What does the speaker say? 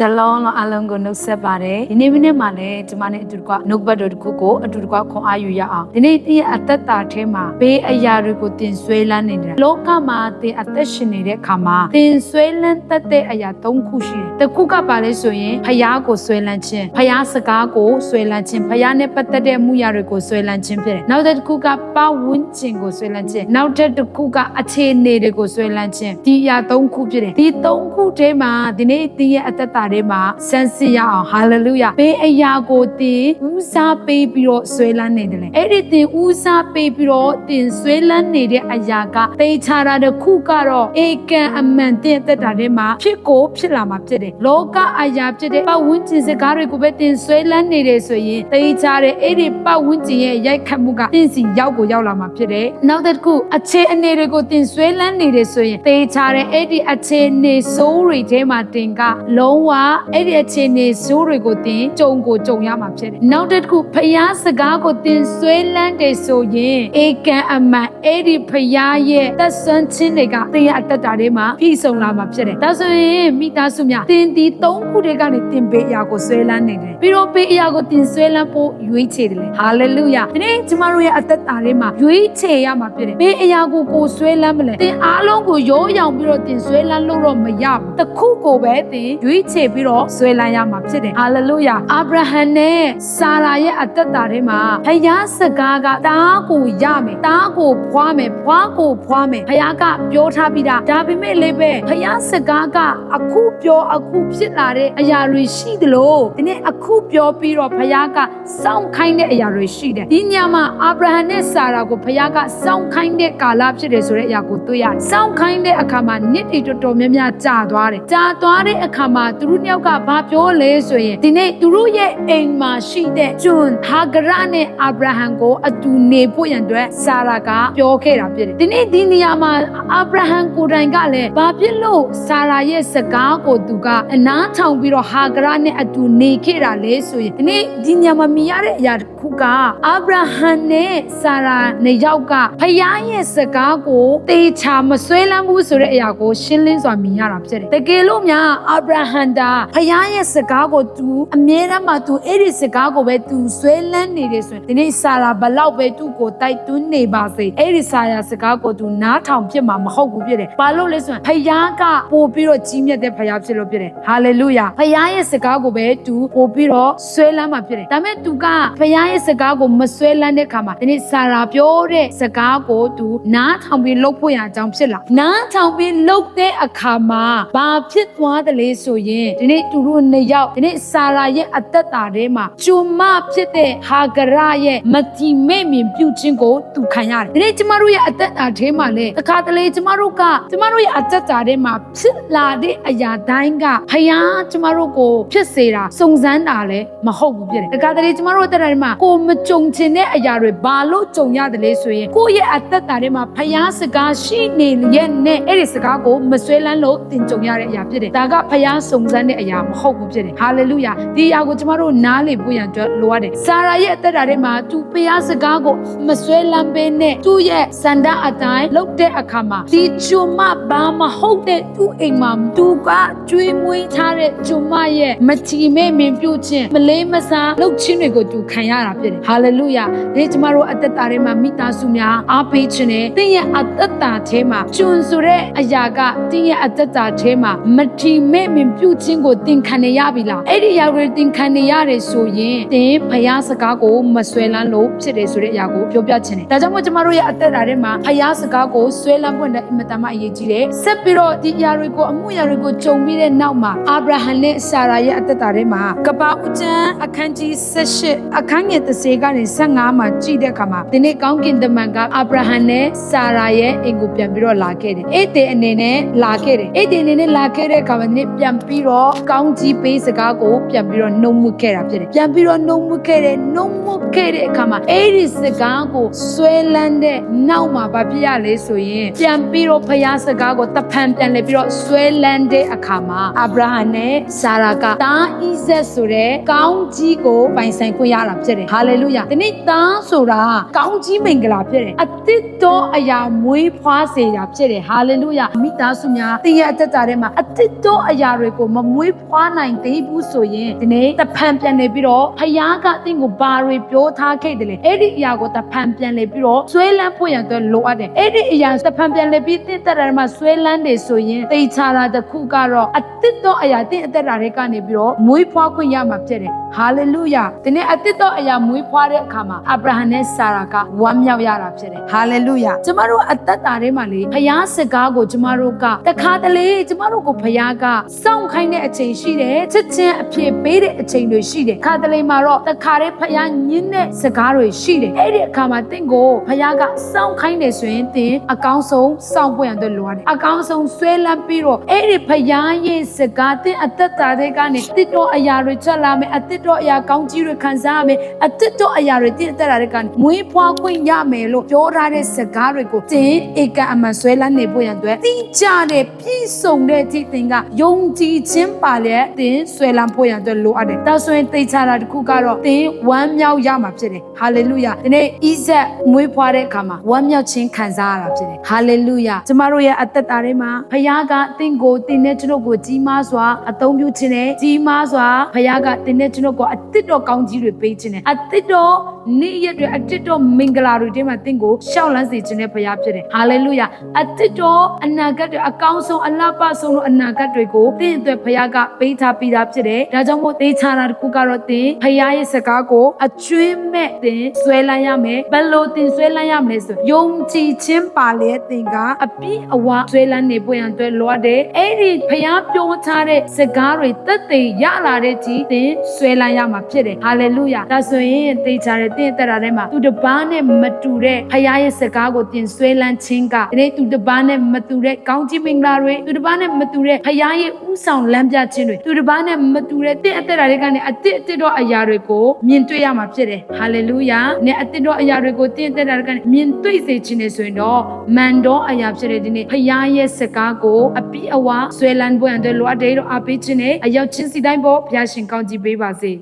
ရှလောင်းလောအလုံးကိုနှုတ်ဆက်ပါတယ်ဒီနေ့မနေ့မှလည်းကျမနဲ့အတူတကွနှုတ်ပတ်တော်တစ်ခုကိုအတူတကွခွန်အားယူရအောင်ဒီနေ့တင်းရဲ့အသက်တာထဲမှာဘေးအရာတွေကိုတင်ဆွဲလန်းနေတာလောကမှာတင်အသက်ရှင်နေတဲ့အခါမှာတင်ဆွဲလန်းတတ်တဲ့အရာ၃ခုရှိတယ်တစ်ခုကပါလဲဆိုရင်ဖျားကိုဆွဲလန်းခြင်းဖျားစကားကိုဆွဲလန်းခြင်းဖျားနဲ့ပတ်သက်တဲ့အမှုရာတွေကိုဆွဲလန်းခြင်းဖြစ်တယ်နောက်တစ်ခုကပတ်ဝန်းကျင်ကိုဆွဲလန်းခြင်းနောက်တစ်ခုကအခြေအနေတွေကိုဆွဲလန်းခြင်းဒီအရာ၃ခုဖြစ်တယ်ဒီ၃ခုထဲမှာဒီနေ့တင်းရဲ့အသက်တာထဲမှာဆန်းစစ်ရအောင်ဟာလေလုယာဘေးအရာကိုတင်ဦးစားပေးပြီးတော့ဆွဲလန်းနေတယ်လေအဲ့ဒီတင်ဦးစားပေးပြီးတော့တင်ဆွဲလန်းနေတဲ့အရာကတေချာတာတစ်ခုကတော့ဧကန်အမှန်တင်အသက်တာထဲမှာဖြစ်ကိုဖြစ်လာမှာဖြစ်တယ်လောကအရာဖြစ်တဲ့ပတ်ဝန်းကျင်စကားတွေကိုပဲတင်ဆွဲလန်းနေတယ်ဆိုရင်တေချာတဲ့အဲ့ဒီပတ်ဝန်းကျင်ရဲ့ရိုက်ခတ်မှုကတင်စီရောက်ကိုရောက်လာမှာဖြစ်တယ်နောက်တစ်ခုအခြေအနေတွေကိုတင်ဆွဲလန်းနေတယ်ဆိုရင်တေချာတဲ့အဲ့ဒီအခြေအနေဆိုးတွေထဲမှာတင်ကလုံးဝအဲ့ဒီအခြေအနေဆိုးတွေကိုတင်ကြုံကိုကြုံရမှာဖြစ်တယ်နောက်တစ်ခုဖျားစကားကိုတင်ဆွဲလန်းတယ်ဆိုရင်ဧကန်အမှန်အဲ့ဒီဖျားရဲ့သက်ဆွမ်းခြင်းတွေကတင်ရအတ္တတာတွေမှာပြည့်စုံလာမှာဖြစ်တယ်ဒါဆိုရင်မိသားစုများတင်ဒီသုံးခုတွေကနေတင်ပေးအရာကိုဆွဲလန်းနေတယ်ပြီးတော့ပေးအရာကိုတင်ဆွဲလန်းဖို့ရွေးချယ်တယ်လေဟာလေလုယာဒီနေ့ကျမတို့ရဲ့အတ္တတာတွေမှာရွေးချယ်ရမှာဖြစ်တယ်ပေးအရာကိုကိုဆွဲလန်းမလဲတင်အားလုံးကိုရိုးရောင်ပြီးတော့တင်ဆွဲလန်းလို့တော့မရဘူးတစ်ခုကိုပဲတင်ရွေးချယ်ပြီးတော့ဆွဲလန်းရမှာဖြစ်တယ်ဟာလေလုယာအာဗြဟံနဲ့ဆာရာရဲ့အတ္တတာတွေမှာဖယားစကားကတားကိုရမယ်တားကိုဖွားမယ်ဖွားကိုဖွားမယ်ဖယားကပြောထားပြီးသားဒါပေမဲ့လည်းပဲဖယားစကားကအခုပြောအခုဖြစ်လာတဲ့အရာတွေရှိသလိုဒီနေ့အခုပြောပြီးတော့ဖယားကစောင့်ခိုင်းတဲ့အရာတွေရှိတယ်ဒီညမှာအာဗြဟံနဲ့ဆာရာကိုဖယားကစောင့်ခိုင်းတဲ့ကာလဖြစ်တယ်ဆိုတဲ့အရာကိုတွေ့ရတယ်စောင့်ခိုင်းတဲ့အခါမှာနှစ်တွေတော်တော်များများကြာသွားတယ်ကြာသွားတဲ့အခါမှာသူတို့နှစ်ယောက်ကဘာပြောလဲဆိုရင်ဒီနေ့သူတို့ရဲ့အိမ်မှာရှိတဲ့ဂျွန်ဟာဂရနဲ့အာဗြဟံကိုအတူနေဖို့ရန်အတွက်ဆာရာကပြောခဲ့တာဖြစ်တယ်ဒီနေ့ဒီနေရာမှာအာဗြဟံကိုယ်တိုင်ကလည်းဘာဖြစ်လို့ဆာရာရဲ့စကားကိုသူကအနားထောင်ပြီးတော့ဟာဂရနဲ့အတူနေခဲ့တာလဲဆိုရင်ဒီနေ့ဒီနေရာမှာမြင်ရတဲ့အရာတစ်ခုကအာဗြဟံနဲ့ဆာရာနှစ်ယောက်ကဖခင်ရဲ့စကားကိုတေချာမဆွဲလန်းဘူးဆိုတဲ့အရာကိုရှင်းလင်းစွာမြင်ရတာဖြစ်တယ်တကယ်လို့များအာဗြဟံတာဖခင်ရဲ့စကားကိုသူအမြဲတမ်းမှသူအဲ့ဒီစကားကိုပဲသူဆွဲလန်းနေတယ်ဆိုရင်ဒီနေ့ဆာရာဘလောက်ပဲသူ့ကိုတိုက်တွန်းနေပါစေအဲ့ဒီဆာရာစကားကိုသူနားထောင်ဖြစ်မှာမဟုတ်ဘူးဖြစ်တယ်ဘာလို့လဲဆိုရင်ဖခင်ကပို့ပြီးတော့ကြီးမြတ်တဲ့ဖခင်ဖြစ်လို့ဖြစ်တယ်ဟာလေလုယာဖခင်ရဲ့စကားကိုပဲသူပို့ပြီးတော့ဆွဲလန်းမှာဖြစ်တယ်ဒါပေမဲ့သူကဖခင်ရဲ့စကားကိုမဆွဲလန်းတဲ့ခါမှာဒီနေ့ဆာရာပြောတဲ့စကားကိုသူနားထောင်ပြီးလှုပ်ဖို့ရအကြောင်းဖြစ်လာနားထောင်ပြီးလှုပ်တဲ့အခါမှာဘာဖြစ်သွားတယ်လဲဆိုရင်ဒီနေ့သူတို့နှစ်ယောက်ဒီနေ့ဆာရာရဲ့အသက်တာထဲမှာဂျုံမဖြစ်တဲ့ဟာဂရရဲ့မတိမဲ့မြင်ပြုခြင်းကိုသူခံရတယ်ဒီနေ့ကျမတို့ရဲ့အသက်တာထဲမှာလေတခါတလေကျမတို့ကကျမတို့ရဲ့အသက်တာထဲမှာဖြစ်လာတဲ့အရာတိုင်းကဖယားကျမတို့ကိုဖြစ်စေတာစုံစမ်းတာလည်းမဟုတ်ဘူးဖြစ်တယ်တခါတလေကျမတို့အသက်တာထဲမှာကိုမကြုံချင်တဲ့အရာတွေဘာလို့ကြုံရတယ်လဲဆိုရင်ကိုယ့်ရဲ့အသက်တာထဲမှာဖယားစကားရှိနေရဲ့နဲ့အဲ့ဒီစကားကိုမဆွဲလန်းလို့တင်ကြုံရတဲ့အရာဖြစ်တယ်ဒါကဖယားစုံစမ်းတဲ့အရာမဟုတ်ဘူးဖြစ်တယ်ဟာလေလုယာဒီအရာကိုကျမတို့နားလေဖို့ရန်အတွက်လိုရတယ်ဆာရာရဲ့အသက်တာထဲမှာသူဖယားစကားကိုမဆွဲလန်းပေးနဲ့သူ့ရဲ့စန္ဒအတိုင်းလုပ်တဲ့အခါမှာဒီဂျုံမဘာမဟုတ်တဲ့သူ့အိမ်မှာသူကကျွေးမွေးထားတဲ့ဂျုံမရဲ့မချီမဲ့မင်ပြုတ်ခြင်းမလေးမစားလုပ်ခြင်းတွေကိုသူခံရတာဖြစ်တယ်ဟာလေလုယာဒီကျမတို့အသက်တာထဲမှာမိသားစုများအားပေးခြင်းနဲ့သင်ရဲ့အသက်တာထဲမှာကျွန်းဆိုတဲ့အရာကသင်ရဲ့အသက်တာထဲမှာမထီမဲ့မင်ပြုတ်ခြင်းကိုသင်ခံရပြီလားအဲ့ဒီအရာကိုသင်ခံရတယ်ဆိုရင်သင်ဖယားစကားကိုမဆွဲလန်းလို့ဖြစ်တယ်ဆိုတဲ့အရာကိုပြောပြခြင်းတယ်ဒါကြောင့်မို့ကျမတို့ရဲ့အသက်တာထဲမှာဖယားစကားကိုဆွဲလန်းဖို့နဲ့အင်မတန်မှအရေးကြီးတယ်ဆက်ပြီးတော့ဒီအရာတွေကိုအမှုအရာတွေကိုကြုံပြီးတဲ့နောက်မှာအာဗြဟံနဲ့ဆာရာရဲ့အသက်တာထဲမှာကပ္ပဦးကျမ်းအခန်းကြီး18အခန်းငယ်30ကနေ15မှာကြည့်တဲ့အခါမှာဒီနေ့ကောင်းကင်တမန်ကအာဗြဟံနဲ့ဆာရာရဲ့အိမ်ကိုပြန်ပြီးတော့လာခဲ့တယ်အဲ့ဒီအနေနဲ့လာခဲ့တယ်အဲ့ဒီအနေနဲ့လာခဲ့တဲ့အခါမှာဒီနေ့ပြန်ပြီးတော့ကောင်းကြီးပေးစကားကိုပြန်ပြီးတော့နှုတ်မှုခဲ့တာဖြစ်တယ်ပြန်ပြီးတော့နှုတ်မှုခဲ့တယ်နှုတ်မှုခဲ့တဲ့အခါမှာအဲ့ဒီစကားကိုဆွဲလန်းတဲ့နောက်မှာဘာဖြစ်ရလဲဆိုရင်ပြန်ပြီးတော့ဖယားစကားကိုတဖန်ပြန်လဲပြီးတော့ဆွဲလန်းတဲ့အခါမှာအာဗြဟံနဲ့ဆာရာကတာဣဇက်ဆိုတဲ့ကောင်းကြီးကိုပိုင်ဆိုင်ခွင့်ရတာဖြစ်တယ်ဟာလေလုယာဒီနေ့သားဆိုတာကောင်းကြီးမင်္ဂလာဖြစ်တယ်အသစ်တော်အရာမွေးဖွားစေတာဖြစ်တယ်ဟာလေလုယာမိသားစုများသင်ရဲ့အသက်တာထဲမှာအသစ်တော်အရာတွေကိုမမွေးဖွားနိုင်သေးဘူးဆိုရင်ဒီနေ့တဖန်ပြန်နေပြီးတော့ဖယားကတင့်ကိုဘာတွေပြောထားခဲ့တယ်လဲအဲ့ဒီအရာကိုတဖန်ပြန်လေပြီးတော့ဆွဲလန်းဖို့ရန်အတွက်လိုအပ်တယ်အဲ့ဒီအရာတဖန်ပြန်လေပြီးတင့်တက်တာမှာဆွဲလန်းတယ်ဆိုရင်တေချာတာတစ်ခုကတော့အသစ်သောအရာတင့်အသက်တာတွေကနေပြီးတော့မွေးဖွားခွင့်ရမှာဖြစ်တယ်ဟာလေလုယာဒီနေ့အသစ်သောအရာမွေးဖွားတဲ့အခါမှာအာဗြဟံနဲ့ဆာရာကဝမ်းမြောက်ရတာဖြစ်တယ်ဟာလေလုယာကျမတို့အသက်တာထဲမှာလေဖယားစကားကိုကျမတို့ကတခါတလေကျမတို့ကိုဖယားကစောင့်ခိုင်းတဲ့အချိန်ရှိတယ်ချစ်ချင်းအဖြစ်ပေးတဲ့အချိန်တွေရှိတယ်ခါတလေမှာတော့တခါတည်းဖယားညင်းတဲ့စကားတွေရှိတယ်အဲ့ဒီအခါမှာတင့်ကိုဖယားကစောင့်ခိုင်းတယ်ဆိုရင်တင်အကောင်းဆုံးစောင့်ဖို့ရန်အတွက်လိုရတယ်အကောင်းဆုံးဆွဲလန်းပြီးတော့အဲ့ဒီဖယားရဲ့စကားတင်အသက်တာတွေကနေတစ်တော့အရာတွေချက်လာမယ်အတစ်တော့အရာကောင်းကြီးတွေခံစားရမယ်အတစ်တော့အရာတွေတင်အသက်တာတွေကနေမွေးဖွားခွင့်ရမယ်လို့ပြောထားတဲ့စကားတွေကိုတင်ဧကအမှန်ဆွဲလန်းနေဖို့ရန်အတွက်တိကျတဲ့ပြည့်စုံတဲ့ဒီသင်ကယုံကြည်ခြင်းပါလေတင်ဆွဲလန်းဖို့ရန်အတွက်လိုအပ်တယ်ဒါဆိုရင်သိချတာတစ်ခုကတော့တင်ဝမ်းမြောက်ရမှာဖြစ်တယ်ဟာလေလုယာဒီနေ့ဣဇက်မွေးဖွားတဲ့အခါမှာဝမ်းမြောက်ခြင်းခံစားရတာဖြစ်တယ်ဟာလေလုယာကျမတို့ရဲ့အသက်တာထဲမှာဖခင်ကတင့်ကိုတင်တဲ့ကျွန်တော်ကိုကြီးမားစွာအသုံးပြုခြင်းနဲ့ကြီးမားစွာဖခင်ကတင်တဲ့ကျွန်တော်ကိုအသစ်တော်ကောင်းကြီးတွေပေးခြင်းနဲ့အသစ်တော်နေ့ရက်တွေအသစ်တော်မင်္ဂလာတွေထဲမှာတင့်ကိုရှောက်လန်းစေခြင်းနဲ့ဖခင်ဖြစ်တယ်ဟာလေလုယာအသစ်တော်အနာဂတ်တွေအကောင်းဆုံးအလှပဆုံးသောအနာဂတ်တွေကိုတင့်အတွက်ဖခင်ကပေးထားပြီးသားဖြစ်တယ်ဒါကြောင့်မို့သေချာတာတစ်ခုကတော့တင်ဖခင်ရဲ့စကားကိုအကျွင်းမဲ့တင်ဆွဲလန်းရမယ်ဘယ်လိုတင်ဆွဲလန်းရမလဲဆိုယုံကြည်ခြင်းပါလေတင်ကအပြည့်အဝဆွဲလန်းနေပွင့်အတွက်လိုအပ်တယ်အဲ့ဒီဖခင်ပြောထားတဲ့စကားတွေတက်တည်ရလာတဲ့ကြီးတင်ဆွဲလန်းရမှာဖြစ်တယ်ဟာလေလုယာဒါဆိုရင်သေချာတဲ့တင်တက်တာထဲမှာသူတစ်ပါးနဲ့မတူတဲ့ဖခင်ရဲ့စကားကိုတင်ဆွဲလန်းခြင်းကဒီနေ့သူတစ်ပါးနဲ့မတူတဲ့ကောင်းကြီးမင်္ဂလာတွေသူတစ်ပါးနဲ့မတူတဲ့ဖခင်ရဲ့ဥဆောင်လမ်းပြခြင်းတွေသူတစ်ပါးနဲ့မတူတဲ့တင်အသက်တာတွေကနေအတစ်အတစ်တော့အရာတွေကိုမြင်တွေ့ရမှာဖြစ်တယ်ဟာလေလုယာနဲ့အတစ်တော့အရာတွေကိုတင်အသက်တာတွေကနေမြင်တွေ့စေခြင်းနဲ့ဆိုရင်တော့မန်တော့အရာဖြစ်တဲ့ဒီနေ့ဖခင်ရဲ့စကားကိုအပိအဝဆွဲလန်းပွင့်အတွက်လိုအပ်တယ်လို့အားပေးခြင်းနဲ့အရောက်ချင်းစီတိုင်းပေါ်ဘုရားရှင်ကောင်းကြီးပေးပါစေ